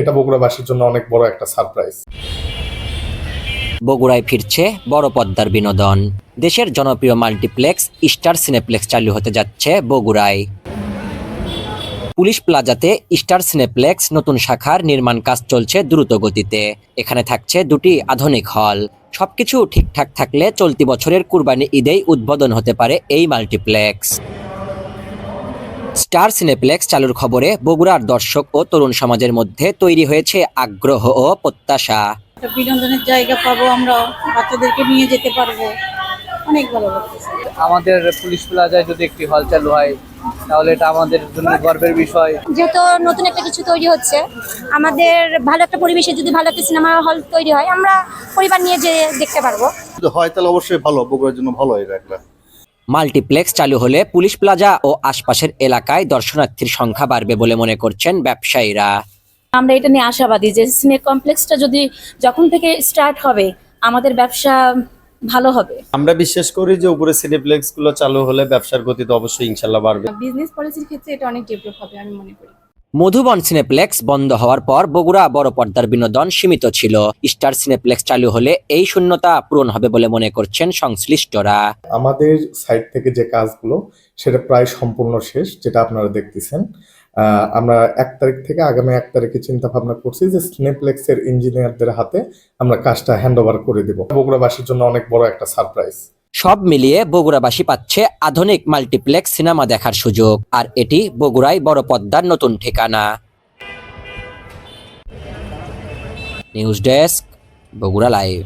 এটা বগুড়াবাসীর জন্য অনেক বড় একটা সারপ্রাইজ বগুড়ায় ফিরছে বড় পদ্মার বিনোদন। দেশের জনপ্রিয় মাল্টিপ্লেক্স, স্টার সিনেপ্লেক্স চালু হতে যাচ্ছে বগুড়ায়। পুলিশ প্লাজাতে স্টার সিনেপ্লেক্স নতুন শাখার নির্মাণ কাজ চলছে দ্রুত গতিতে। এখানে থাকছে দুটি আধুনিক হল। সবকিছু ঠিকঠাক থাকলে চলতি বছরের কুরবানি ঈদেই উদ্বোধন হতে পারে এই মাল্টিপ্লেক্স। স্টার সিনেপ্লেক্স চালুর খবরে বগুড়ার দর্শক ও তরুণ সমাজের মধ্যে তৈরি হয়েছে আগ্রহ ও প্রত্যাশা। একটা বিনোদনের জায়গা পাবো আমরা বাচ্চাদেরকে নিয়ে যেতে পারব। অনেক ভালো লাগতেছে। আমাদের পুলিশ প্লাজায় যদি একটি হল চালু হয় তাহলে এটা আমাদের জন্য গর্বের বিষয়। যেহেতু নতুন একটা কিছু তৈরি হচ্ছে আমাদের ভালো একটা পরিবেশে যদি ভালো একটা সিনেমা হল তৈরি হয় আমরা পরিবার নিয়ে যে দেখতে পারব। হয় তাহলে অবশ্যই ভালো বগুড়ার জন্য ভালো এটা একটা। মাল্টিপ্লেক্স চালু হলে পুলিশ প্লাজা ও আশপাশের এলাকায় দর্শনার্থীর সংখ্যা বাড়বে বলে মনে করছেন ব্যবসায়ীরা। আমরা এটা নিয়ে আশাবাদী যে সিনে কমপ্লেক্সটা যদি যখন থেকে স্টার্ট হবে আমাদের ব্যবসা ভালো হবে। আমরা বিশ্বাস করি যে উপরে সিনেপ্লেক্সগুলো চালু হলে ব্যবসার গতি তো অবশ্যই ইনশাল্লাহ বাড়বে। বিজনেস পলিসির ক্ষেত্রে এটা অনেক ডেভেলপ হবে আমি মনে করি। মধুবন সিনেপ্লেক্স বন্ধ হওয়ার পর বগুড়া বড় পর্দার বিনোদন সীমিত ছিল। স্টার সিনেপ্লেক্স চালু হলে এই শূন্যতা পূরণ হবে বলে মনে করছেন সংশ্লিষ্টরা। আমাদের সাইড থেকে যে কাজগুলো, সেটা প্রায় সম্পূর্ণ শেষ, যেটা আপনারা দেখতেছেন। আমরা এক তারিখ থেকে আগামী এক তারিখে চিন্তা ভাবনা করছি যে স্নেপ্লেক্সের ইঞ্জিনিয়ারদের হাতে আমরা কাজটা হ্যান্ড করে দেব। বগুড়াবাসীর জন্য অনেক বড় একটা সারপ্রাইজ সব মিলিয়ে বগুড়াবাসী পাচ্ছে আধুনিক মাল্টিপ্লেক্স সিনেমা দেখার সুযোগ। আর এটি বগুড়ায় বড় পদ্মার নতুন ঠিকানা। News desk, Bogura live.